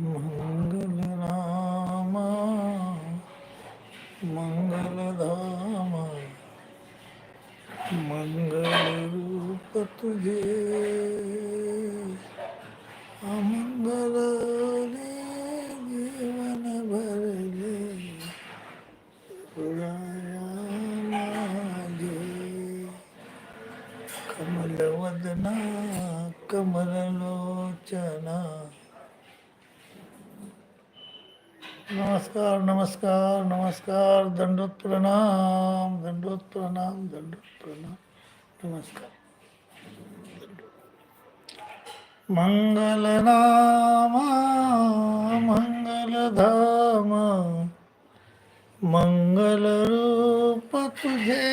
मंगल रामा मंगलधाम मंगल रूप तुझे अमंगल जीवन भरले उराया माझे कमलवदना कमललोचना नमस्कार नमस्कार नमस्कार दंडोत प्रणाम दंडोत प्रणाम दंडोत प्रणाम नमस्कार. मंगलनामा मंगलधाम मंगलरूप तुझे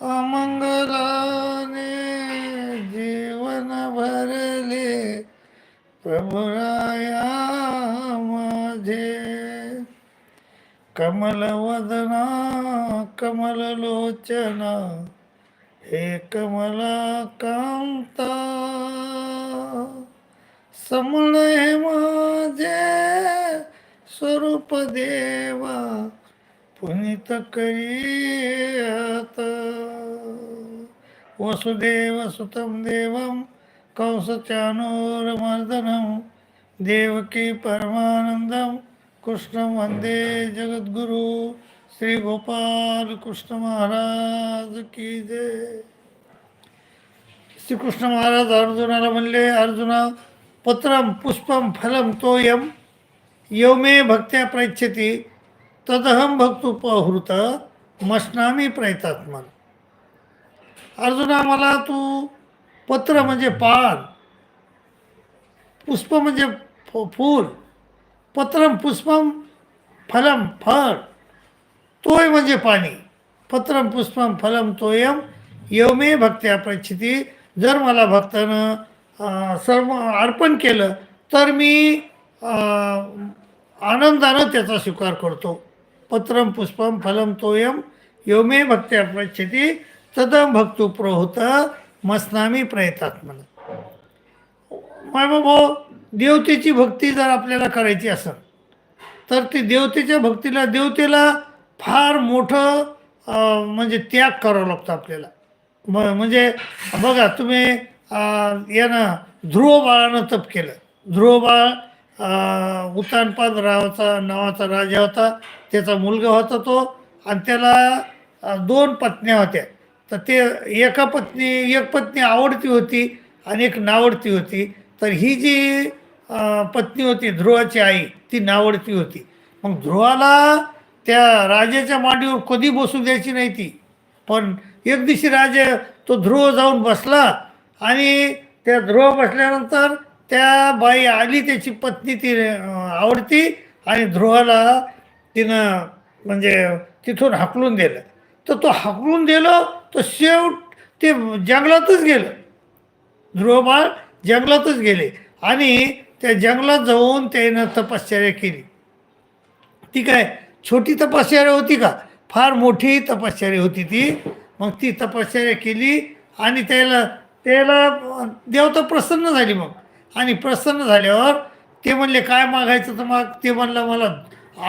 अमंगलाने जीवन भरले प्रभुराया माझे कमलवदना कमललोचना हे कमला कांता. हे माझे स्वरूप देवा पुनित करीत. आता वसुदेव सुतं देवं कंसचानूरमर्दनं देवकी परमानंदम कृष्णं वंदे जगद्गुरु श्री गोपाल कृष्ण महाराज की जय। श्रीकृष्ण महाराज अर्जुनाला म्हणले अर्जुना पत्रम पुष्पम फलम तोयम यो मे भक्त्या प्रयच्छती तदहम भक्तुपहृत मस्नामी प्रयतात्मन। अर्जुना मला तू पत्र म्हणजे पान पुष्प म्हणजे फूल पत्रम पुष्पम फलम फळ तोय म्हणजे पाणी. पत्रम पुष्पम फलम तोयम यवमे भक्त्या प्रचिती जर मला भक्तानं सर्व अर्पण केलं तर मी आनंदानं त्याचा स्वीकार करतो. पत्रम पुष्पम फलम तोयम यवमे भक्त्या प्रचिती तदम भक्तू प्रहोत मस्नामी प्रयतात्मन. माय भाऊ देवतेची भक्ती जर आपल्याला करायची असेल तर ती देवतेच्या भक्तीला देवतेला फार मोठं म्हणजे त्याग करावं लागतं आपल्याला. म म्हणजे बघा तुम्ही यानं ध्रुव बाळानं तप केलं. ध्रुव बाळ अं, रावाचा नावाचा राजा होता त्याचा मुलगा होता तो आणि त्याला दोन पत्न्या होत्या. तर ते एका पत्नी एक पत्नी आवडती होती आणि एक नावडती होती. तर ही जी पत्नी होती ध्रुवाची आई ती नावडती होती. मग ध्रुवाला त्या राजाच्या मांडीवर कधी बसू द्यायची नाही ती. पण एक दिवशी राजा तो ध्रुव जाऊन बसला आणि त्या ध्रुव बसल्यानंतर त्या बाई आली त्याची पत्नी ती आवडती आणि ध्रुवाला तिनं म्हणजे तिथून हाकलून दिलं. तर तो हाकलून दिलं तर शेवट ते जंगलातच गेलं. ध्रुवबाळ जंगलातच गेले. आणि त्या जंगलात जाऊन त्यानं तपश्चर्या केली. ती काय छोटी तपश्चर्या होती का? फार मोठी तपश्चर्या होती ती. मग ती तपश्चर्या केली आणि त्याला त्याला देवता प्रसन्न झाली मग. आणि प्रसन्न झाल्यावर ते म्हणले काय मागायचं तर मग. ते म्हणलं मला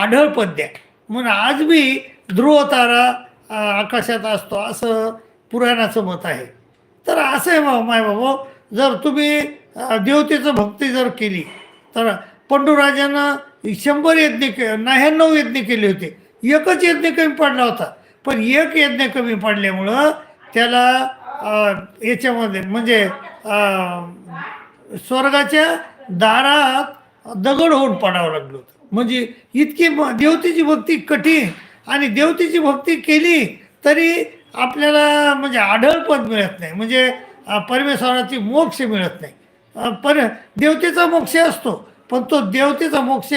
आढळ पद द्या. म्हणून आज बी ध्रुव तारा आकाशात असतो असं पुराणाचं मत आहे. तर असं आहे मग माय बाबा. जर तुम्ही देवतेचं भक्ती जर केली तर पंडूराजानं शंभर यज्ञ के नव्याण्णव यज्ञ केले होते. एकच यज्ञ कमी पडला होता. पण एक यज्ञ कमी पडल्यामुळं त्याला याच्यामध्ये म्हणजे स्वर्गाच्या दारात दगड होऊन पडावं लागलं होतं. म्हणजे इतकी देवतेची भक्ती कठीण आणि देवतेची भक्ती केली तरी आपल्याला म्हणजे आढळपद मिळत नाही. म्हणजे परमेश्वराची मोक्ष मिळत नाही. पर देवतेचा मोक्ष असतो पण तो देवतेचा मोक्ष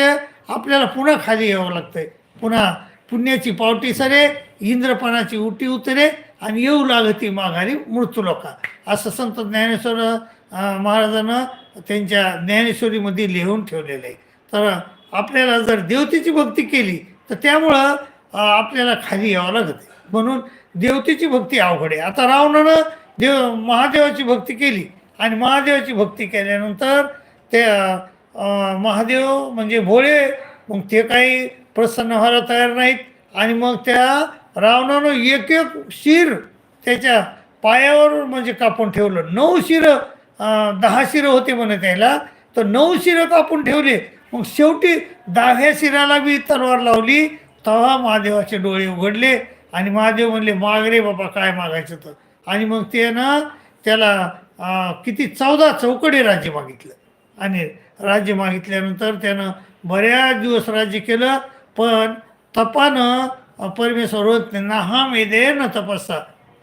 आपल्याला पुन्हा खाली यावं लागतंय. पुन्हा पुण्याची पावटी सरे इंद्रपणाची उटी उतरे आणि येऊ लागती माघारी मृत्यू लोका. असं संत ज्ञानेश्वर महाराजानं त्यांच्या ज्ञानेश्वरीमध्ये लिहून ठेवलेलं आहे. तर आपल्याला जर देवतेची भक्ती केली तर त्यामुळं आपल्याला खाली यावं लागत आहे. म्हणून देवतेची भक्ती अवघड आहे. आता रावणानं देव महादेवाची भक्ती केली. आणि महादेवाची भक्ती केल्यानंतर ते महादेव म्हणजे भोळे मग ते काही प्रसन्न व्हायला तयार नाहीत. आणि मग त्या रावणानं एक एक शिर त्याच्या पायावर म्हणजे कापून ठेवलं. नऊ शिरं दहा शिरं होते म्हणे त्याला. तर नऊ शिरं कापून ठेवले. मग शेवटी दहाव्या शिराला बी तलवार लावली. तेव्हा महादेवाचे डोळे उघडले. आणि महादेव म्हणले माग रे बाबा काय मागायचं तर? आणि मग ते ना त्याला किती चौदा चौकडे राज्य मागितलं. आणि राज्य मागितल्यानंतर त्यानं बऱ्याच दिवस राज्य केलं पण तपानं परमेश्वर होत नाही मेदे न तपस्सा.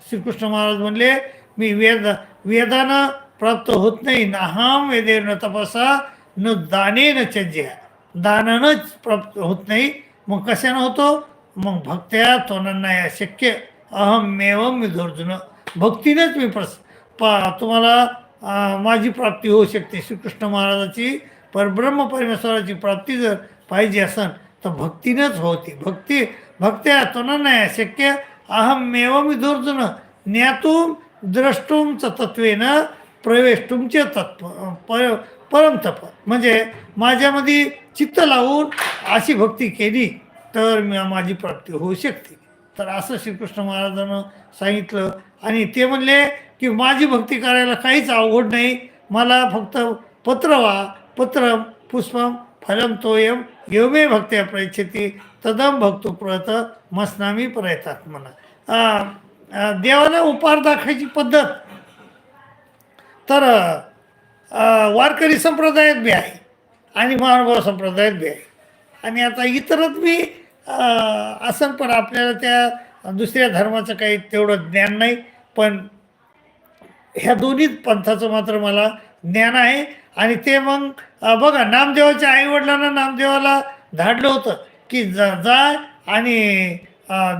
श्रीकृष्ण महाराज म्हणले मी वेद वेदानं प्राप्त होत नाही. नाहाम वेदे न तपसा न दाने न चज्या. दानानंच प्राप्त होत नाही. मग कशानं होतो? मग भक्त्या तोनांना या शक्य मी धर्जूनं भक्तीनेच मी प्रस पा तुम्हाला माझी प्राप्ती होऊ शकते. श्रीकृष्ण महाराजाची परब्रह्म परमेश्वराची प्राप्ती जर पाहिजे असन तर भक्तीनंच होते. भक्ती भक्त्या तोनांना नाही शक्य अहमेव विधोर्जुन ज्ञातुम द्रष्टुम तत्वेनं तत्वेन प्रवेष्टुमचे तत्व पर परमतप म्हणजे माझ्यामध्ये चित्त लावून अशी भक्ती केली तर मी माझी प्राप्ती होऊ शकते. तर असं श्रीकृष्ण महाराजानं सांगितलं. आणि ते म्हणले की माझी भक्ती करायला काहीच अवघड नाही. मला फक्त पत्र वा पत्र पुष्पम फलम तोयम योमे भक्त्या प्रयच्छती तदम भक्तो प्रत मस्नामी प्रयतात म्हणा. देवाला उपहार दाखवायची पद्धत. तर वारकरी संप्रदायात बी आहे. आणि महानुभाव संप्रदायात बी आहे. आणि आता इतरत मी असं पण आपल्याला त्या दुसऱ्या धर्माचं काही तेवढं ज्ञान नाही पण ह्या दोन्ही पंथाचं मात्र मला ज्ञान आहे. आणि ते मग बघा नामदेवाच्या आईवडिलांना नामदेवाला धाडलं होतं की जा जा आणि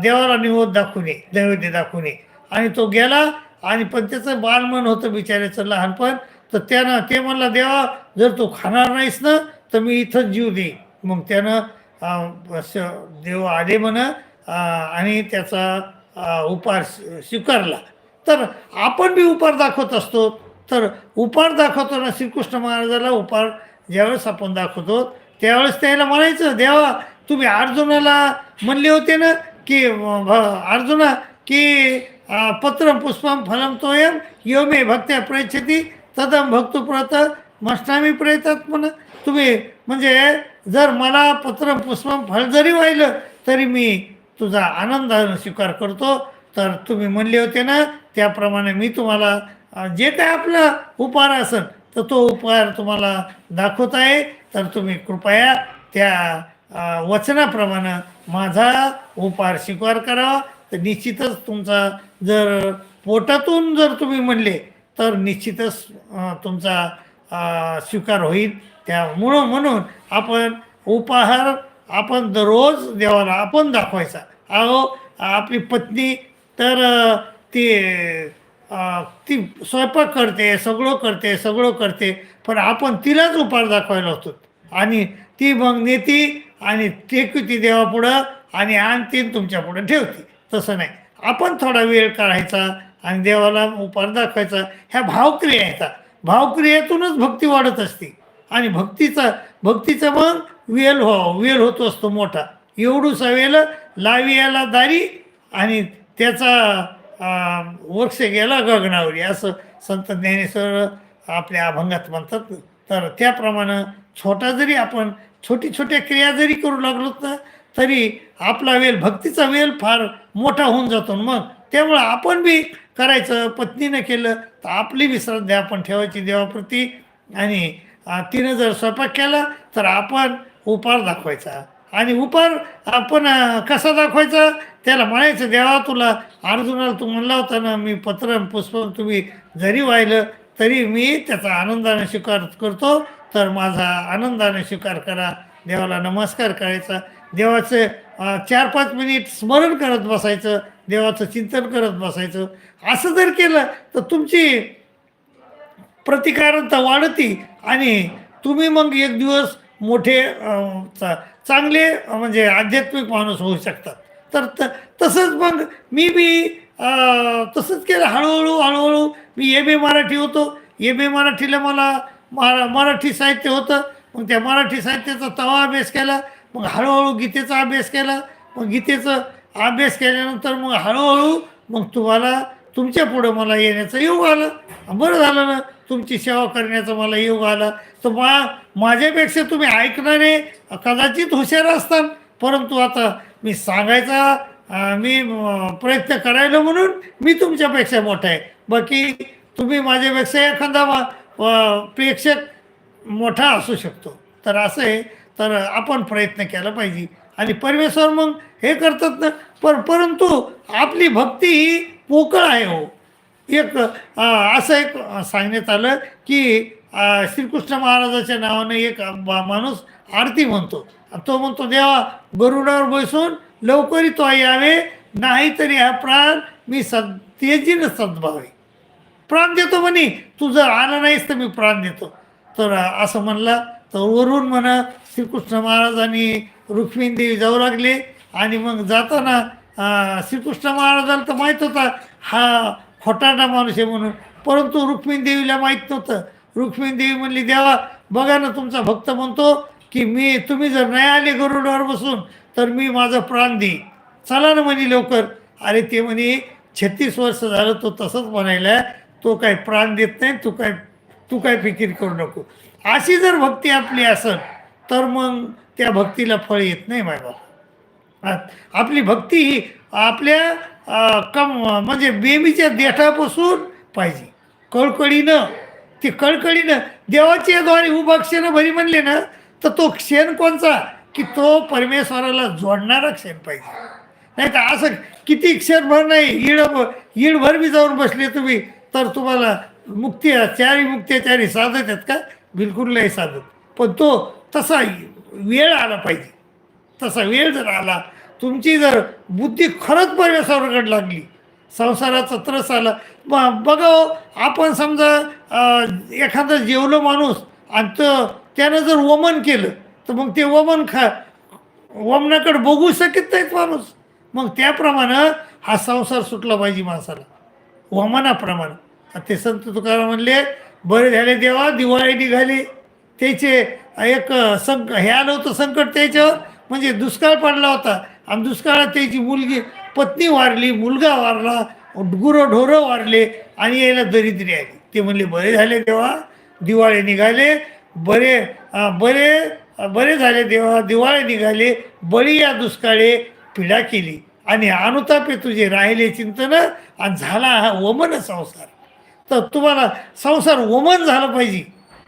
देवाला निवोध दाखवून ये नैवेद्य दाखवून ये आणि तो गेला आणि पण त्याचं बालमन होतं बिचाऱ्याचं लहानपण. तर त्यानं ते म्हणला देवा जर तू खाणार नाहीस ना तर मी इथंच जीव देईन. मग त्यानं देव आले म्हण आणि त्याचा अं, उपहार स्वीकारला. तर आपण बी उपहार दाखवत असतो. तर उपहार दाखवताना श्रीकृष्ण महाराजाला उपहार ज्यावेळेस आपण दाखवतो त्यावेळेस त्याला म्हणायचं देवा तुम्ही अर्जुनाला म्हणले होते ना की भ- अर्जुना की अं, पत्रम पुष्पम फलम तोयम योमे भक्त्या प्रयच्छती तदम भक्तो प्रत मष्टामी प्रयतात म्हणा. तुम्ही म्हणजे जर मला पत्र पुष्पम फळ जरी वाहिलं तरी मी तुझा आनंदानं स्वीकार करतो. तर तुम्ही म्हणले होते ना त्याप्रमाणे मी तुम्हाला जे काय आपला उपहार असेल तर तो उपहार तुम्हाला दाखवत आहे. तर तुम्ही कृपया त्या वचनाप्रमाणे माझा उपहार स्वीकार करावा तर निश्चितच तुमचा जर पोटातून जर तुम्ही म्हणले तर निश्चितच तुमचा स्वीकार होईल. त्यामुळं म्हणून आपण उपाहार आपण दररोज देवाला आपण दाखवायचा. अहो आपली पत्नी तर ती ती स्वयंपाक करते सगळं करते सगळं करते पण आपण तिलाच उपहार दाखवायला होतो. आणि ती मग नेती आणि टेकू ती देवापुढं आणि आणतीन तुमच्यापुढं ठेवते. तसं नाही. आपण थोडा वेळ काढायचा आणि देवाला उपहार दाखवायचा. ह्या भावक्रिया येतात भावक्रियेतूनच भक्ती वाढत असते. आणि भक्तीचा भक्तीचा मग वेल हो वेल होतो असतो मोठा. एवढूसा वेल लावी याला दारी आणि त्याचा अं, वृक्ष गेला गगनावरी. असं संत ज्ञानेश्वर आपल्या अभंगात म्हणतात. तर त्याप्रमाणे छोटा जरी आपण छोटी छोट्या क्रिया जरी करू लागलो ना तरी आपला वेल भक्तीचा वेल फार मोठा होऊन जातो. मग त्यामुळं आपण बी करायचं पत्नीनं केलं तर आपली बी श्रद्धा आपण ठेवायची देवाप्रती. आणि तिनं जर स्वयंपाक केला तर आपण उपहार दाखवायचा. आणि उपहार आपण कसा दाखवायचा? त्याला म्हणायचं देवा तुला अर्जुनाला तू म्हणला होता ना मी पत्र पुष्प तुम्ही जरी वाहिलं तरी मी त्याचा आनंदाने स्वीकार करतो. तर माझा आनंदाने स्वीकार करा. देवाला नमस्कार करायचा. देवाचं चार पाच मिनिट स्मरण करत बसायचं. देवाचं चिंतन करत बसायचं. असं जर केलं तर तुमची प्रतिकारता वाढती. आणि तुम्ही मग एक दिवस मोठे चा चांगले म्हणजे आध्यात्मिक माणूस होऊ शकतात. तर त तसंच मग मी बी तसंच केलं. हळूहळू हळूहळू मी एम ए मराठी होतो. एम ए मराठीला मला मरा मराठी साहित्य होतं. मग त्या मराठी साहित्याचा तवा अभ्यास केला. मग हळूहळू गीतेचा अभ्यास केला. मग गीतेचं अभ्यास केल्यानंतर मग हळूहळू मग तुम्हाला तुमच्या पुढं मला येण्याचं योग आलं. बरं झालं ना. तुमची सेवा करण्याचा मला योग आला. तर मा माझ्यापेक्षा तुम्ही ऐकणारे कदाचित हुशार असतात. परंतु आता मी सांगायचा मी प्रयत्न करायला म्हणून मी तुमच्यापेक्षा मोठा आहे. बाकी तुम्ही माझ्यापेक्षा एखादा प्रेक्षक मोठा असू शकतो. तर असं आहे. तर आपण प्रयत्न केला पाहिजे. आणि परमेश्वर मग हे करतात ना. पर परंतु आपली भक्ती ही पोकळ आहे हो. एक असं एक सांगण्यात आलं की श्रीकृष्ण महाराजाच्या नावाने एक माणूस आरती म्हणतो. तो म्हणतो देवा गरुडावर बसून लवकरी तो यावे नाहीतरी हा प्राण मी सद तेजीनं सद्भावे. प्राण देतो म्हणे तू जर आला नाहीस तर मी प्राण देतो. तर असं म्हणला. तर वरून म्हणा श्रीकृष्ण महाराजांनी आणि देवी जाऊ लागले. आणि मग जाताना श्रीकृष्ण महाराजाला तर माहीत होता हा खोटारडा माणूस आहे म्हणून. परंतु रुक्मिणी देवीला माहीत नव्हतं. रुक्मिणी देवी म्हणली देवा बघा ना तुमचा भक्त म्हणतो की मी तुम्ही जर नाही आले गरुडावर बसून तर मी माझं प्राण देईन. चला ना म्हणे लवकर. अरे ते म्हणे छत्तीस वर्ष झालं तो तसंच म्हणायला तो काय प्राण देत नाही तू काय तू काय फिकीर करू नको. अशी जर भक्ती आपली असेल तर मग त्या भक्तीला फळ येत नाही माय बाबा आपली भक्ती ही आपल्या कम म्हणजे बेबीच्या देठापासून पाहिजे. कळकळीनं ती कळकळीनं देवाच्या द्वारे उभा क्षण भरी म्हणले ना तर तो क्षण कोणचा की तो परमेश्वराला जोडणारा क्षण पाहिजे. नाही तर असं किती क्षणभर नाही इड ईडभर बी जाऊन बसले तुम्ही तर तुम्हाला मुक्ती चारी मुक्त्या चारी साधत आहेत का? बिलकुल नाही साधत. पण तो तसा वेळ आला पाहिजे. तसा वेळ जर आला तुमची जर बुद्धी खरंच परमेश्वराकडे लागली संसाराचा त्रस आला मग बघा हो, आपण समजा एखादं जेवलं माणूस आणि तर त्यानं जर वमन केलं तर मग ते वमन खा वमनाकडे बघू शकत नाहीत माणूस. मग त्याप्रमाणे हा संसार सुटला पाहिजे माणसाला. वमनाप्रमाणे. ते संत तुकाराम म्हणले बरे झाले देवा दिवाळी निघाली. त्याचे एक संक हे आलं होतं संकट त्याच्यावर म्हणजे दुष्काळ पडला होता. आणि दुष्काळात त्याची मुलगी पत्नी वारली मुलगा वारला गुरं ढोरं वारले आणि यायला दरिद्री आली. ते म्हणले बरे झाले देवा दिवाळे निघाले बरे बरे बरे झाले देवा दिवाळे निघाले बळी या दुष्काळे पिढा केली. आणि अनुतापे तुझे राहिले चिंतन आणि झाला हा वमन संसार. तर तुम्हाला संसार वमन झालं पाहिजे.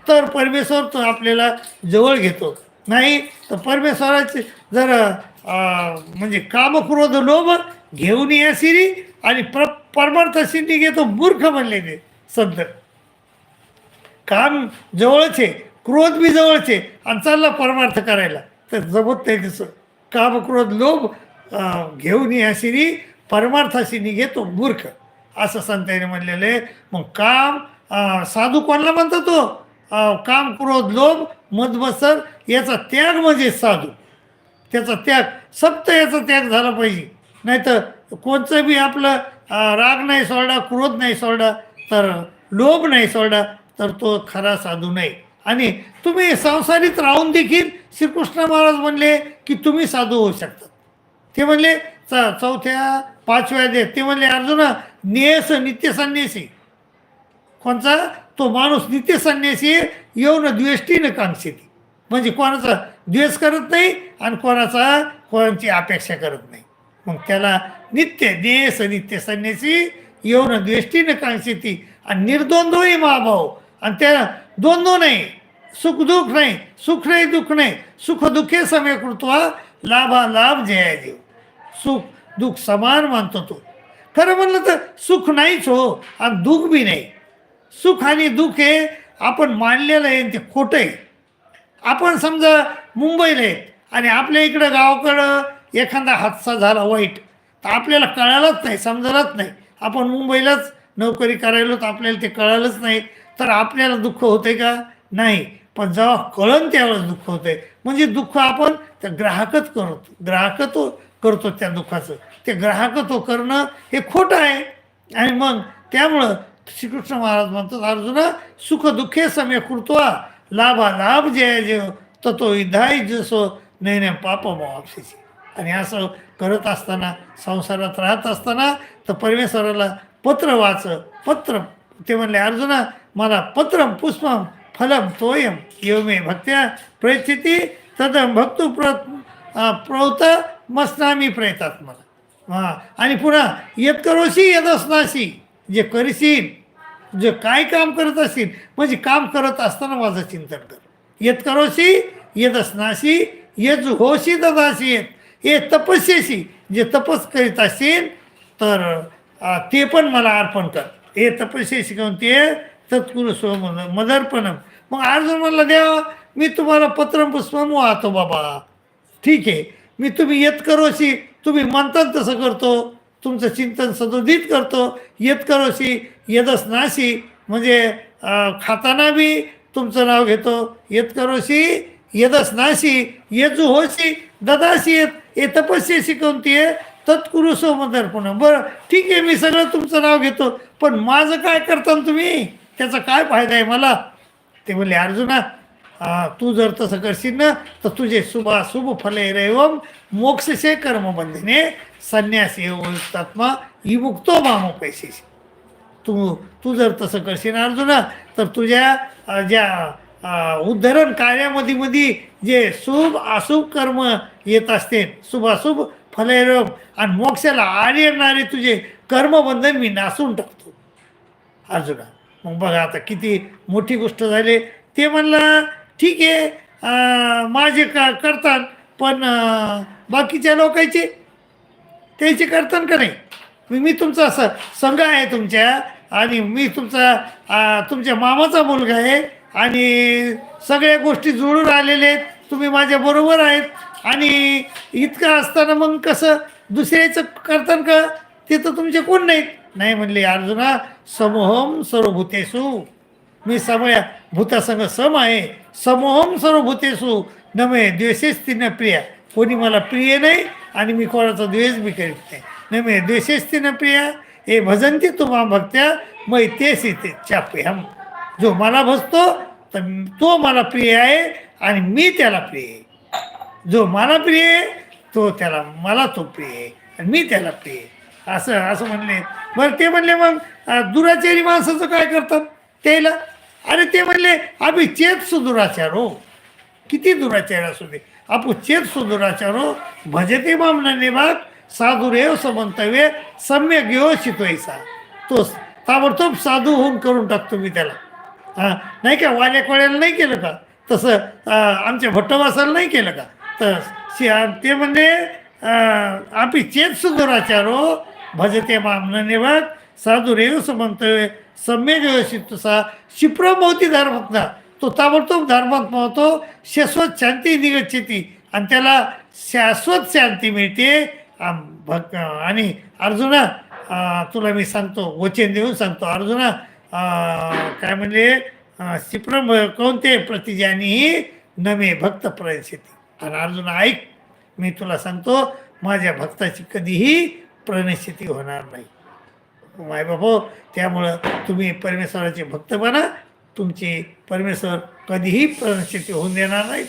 तर परमेश्वर तो आपल्याला जवळ घेतो. नाही तर परमेश्वराचे जर म्हणजे कामक्रोध लोभ घेऊन या सिरी आणि प्र परमार्थ सिद्धी घेतो मूर्ख म्हणले ते संत. काम जवळचे क्रोध बी जवळचे आणि चालला परमार्थ करायला. तर जमत नाही तसं. काम क्रोध लोभ घेऊन या सिरी परमार्थाशी निघेतो मूर्ख. असं संतांनी म्हणलेलं आहे. मग काम साधू कोणाला म्हणतो तो? काम क्रोध लोभ मदमत्सर याचा त्याग म्हणजे साधू. त्याचा त्याग सप्त याचा त्याग झाला पाहिजे. नाहीतर कोणचं बी आपलं राग नाही सोडा क्रोध नाही सोडा तर लोभ नाही सोडा तर तो खरा साधू नाही. आणि तुम्ही संसारीत राहून देखील श्रीकृष्ण महाराज म्हणले की तुम्ही साधू होऊ शकतात ते म्हणले चौथ्या पाचव्या दे ते म्हणले अर्जुना नियस नित्य संन्यासी. कोणचा? तो माणूस नित्य संन्यासी येऊन द्वेष्टीनं कांक्षिती म्हणजे कोणाचा द्वेष करत नाही आणि कोणाचा कोणाची अपेक्षा करत नाही. मग त्याला नित्य देश नित्य संन्यासी येऊन द्वेष्टीनं कांक्षिती आणि निर्द्वंद्वही महाभाव. आणि त्या द्वंद्व नाही सुख दुःख नाही सुख नाही दुःख नाही सुख दुःखे समय कृत्वा लाभा लाभ जया देव सुख दुःख समान मानतो तो. खरं म्हणलं तर सुख नाहीच हो आणि दुःख बी नाही. सुख आणि दुःख हे आपण मानलेलं आहे आणि ते खोटं आहे. आपण समजा मुंबईला आहे आणि आपल्या इकडं गावाकडं एखादा हादसा झाला वाईट तर आपल्याला कळालंच नाही समजलंच नाही. आपण मुंबईलाच नोकरी करायलो तर आपल्याला ते कळालंच नाही. तर आपल्याला दुःख होते का? नाही. पण जेव्हा कळन त्यावेळेस दुःख होते म्हणजे दुःख आपण त्या ग्राहकच करतो ग्राहक तो करतो त्या दुःखाचं. ते ग्राहक तो करणं हे खोटं आहे. आणि मग त्यामुळं श्रीकृष्ण महाराज म्हणतात अर्जुना सुख दुःखे समय कृत्वा लाभा लाभ जय जय तो विधाय जसो नैने पाप आणि असं करत असताना संसारात राहत असताना तर परमेश्वराला पत्र वाच पत्र ते म्हणले अर्जुना मला पत्रम पुष्पम फलम तोयम येवमे भक्त्या प्रयच्छिती तदम भक्तू प्र प्रवत मस्नामी प्रयतात मला हां आणि पुन्हा येत करोशी यदसनाशी जे करशील जे काय काम करत असतील म्हणजे काम करत असताना माझं चिंतन कर. येत करोशी येत असनाशी येत होशी ददाशी येत. हे तपस्येशी जे तपस करीत असतील तर ते पण मला अर्पण कर. हे तपस्येशी शिकवून ते तत्कुरु स्व मदर्पणम. मग अर्जुन म्हणला देवा मी तुम्हाला पत्रम पुष्पम वाहतो बाबा. ठीक आहे. मी तुम्ही येत करोशी तुम्ही म्हणतात तसं करतो. तुमचं चिंतन सदोदित करतो. येत करोशी यदस नाशी म्हणजे खाताना बी तुमचं नाव घेतो. येत करोशी यदस नाशी येजू होशी ददाशी येत ये तपस्या शिकवती आहे तत्कुरु सोमदर्पण. बरं ठीक आहे मी सगळं तुमचं नाव घेतो. पण माझं काय करता तुम्ही? त्याचा काय फायदा आहे मला? ते म्हणले अर्जुना तू जर तसं करशील ना तर तुझे शुभ शुभ फले रेवम मोक्षसे कर्मबंधने संन्यास ही मुक्तो मामो पैसेशी तू तू जर तसं करशील अर्जुना तर तुझ्या ज्या उद्धरण कार्यामध्ये मध्ये जे शुभ अशुभ कर्म येत असते शुभ अशुभ फलेरम आणि मोक्षाला आड येणारे तुझे कर्मबंधन मी नासून टाकतो. अर्जुना मग बघा आता किती मोठी गोष्ट झाली. ते म्हणलं ठीक आहे माझे का करतात पण बाकीच्या लोकांचे त्याचे कर्तन का नाही? मी मी तुमचा असं संघ आहे तुमच्या आणि मी तुमचा तुमच्या मामाचा मुलगा आहे आणि सगळ्या गोष्टी जुळून आलेले आहेत. तुम्ही माझ्या बरोबर आहेत. आणि इतकं असताना मग कसं? दुसऱ्याचं करतान का? ते तर तुमचे कोण नाहीत? नाही म्हणले अर्जुना समोहम सर्वभूतेषु. मी सगळ्या भूतासंग सम आहे. समोहम सर्वभूतेषु नमे द्वेषेस्ती तिनं प्रिया. कोणी मला प्रिय नाही आणि मी कोणाचा द्वेष बी करीत नाही. नमे द्वेषेस्ती न प्रिया हे भजंती तुम्हा भक्त्या मै येते चाप्यम जो मला भजतो तर तो मला प्रिय आहे आणि मी त्याला प्रिय आहे. जो मला प्रिय आहे तो त्याला मला तो प्रिय आहे आणि मी त्याला प्रिय आहे. असं असं म्हणले बरं ते म्हणले मग दुराचारी माणसाचं काय करतात त्याला? अरे ते म्हणले आम्ही चेत सुदुराचार हो. किती दुराचार असू दे. आपू चेत सुदुराचारो भजते माम भाग साधुरेव समंतव्य सम्यक योषितोयसा तो ताबडतोब साधू होऊन करून टाकतो मी त्याला. हां नाही का? वाल्या कोळ्याला नाही केलं का? तसं आमच्या भट्टवासाला नाही केलं का? तर शि- ते म्हणजे आपली चेत सुदुराचारो भजते माम भाग साधुरेव समंतव्य सम्यक योषित शिप्रमोती क्षिप्रमवती तो ताबडतोब धर्मात्मा होतो शाश्वत शांती निगच्छती आणि त्याला शाश्वत शांती मिळते. आम- आणि अर्जुना तुला मी सांगतो वचन देऊन सांगतो. अर्जुना काय म्हणले क्षिप्रम कोणते प्रतिजानी नमे भक्त प्रयशती आणि अर्जुना ऐक मी तुला सांगतो माझ्या भक्ताची कधीही प्रणशिती होणार नाही. माय बाबो त्यामुळं तुम्ही परमेश्वराचे भक्त बना तुमचे परमेश्वर कधीही प्रणशिती होऊन देणार नाहीत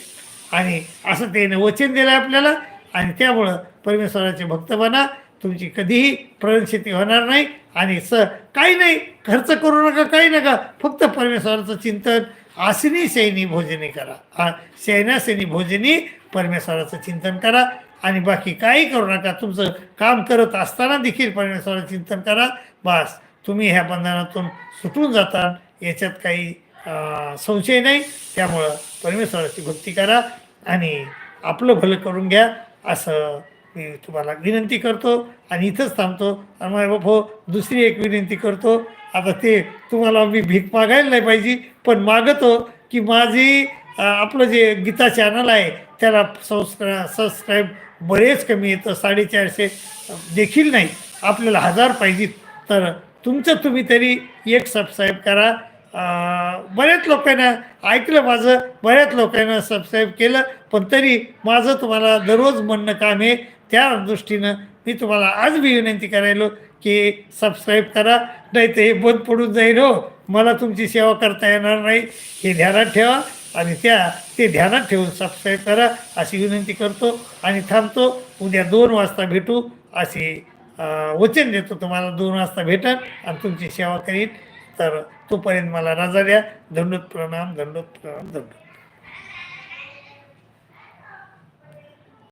आणि असं त्याने वचन दिलं आपल्याला आणि त्यामुळं परमेश्वराचे भक्त बना. तुमची कधीही प्रणशिती होणार नाही. आणि स काही नाही खर्च करू नका काही नका. फक्त परमेश्वराचं चिंतन. आसनी सैनी भोजनी करा. आ शयनासनी भोजनी परमेश्वराचं चिंतन करा. आणि बाकी काही करू नका. तुमचं काम करत असताना देखील परमेश्वराचं चिंतन करा. बस तुम्ही ह्या बंधनातून सुटून जाता. याच्यात काही संशय नाही. त्यामुळं परमेश्वराची भक्ती करा आणि आपलं भलं करून घ्या असं मी तुम्हाला विनंती करतो. आणि इथंच थांबतो. आणि माझ्या बापो दुसरी एक विनंती करतो. आता ते तुम्हाला मी भीक मागायला नाही पाहिजे पण मागतो की माझी आपलं जे गीता चॅनल आहे त्याला सबस्क्रा सबस्क्राईब बरेच कमी येतं साडेचारशे देखील नाही. आपल्याला हजार पाहिजेत. तर तुमचं तुम्ही तरी एक सबस्क्राईब करा. बऱ्याच लोकांना ऐकलं माझं बऱ्याच लोकांना सबस्क्राईब केलं पण तरी माझं तुम्हाला दररोज म्हणणं काम आहे त्या दृष्टीनं मी तुम्हाला आज बी विनंती करायलो की सबस्क्राईब करा नाही तर हे बंद पडून जाईल हो. मला तुमची सेवा करता येणार नाही हे ध्यानात ठेवा आणि त्या ते ध्यानात ठेवून सबस्क्राईब करा अशी विनंती करतो आणि थांबतो. उद्या दोन वाजता भेटू असे वचन देतो तुम्हाला दोन वाजता भेटन आणि तुमची सेवा करीन. तर तोपर्यंत मला राजा द्या. दंडोत प्रणाम दंडोत प्रणाम दंडोत.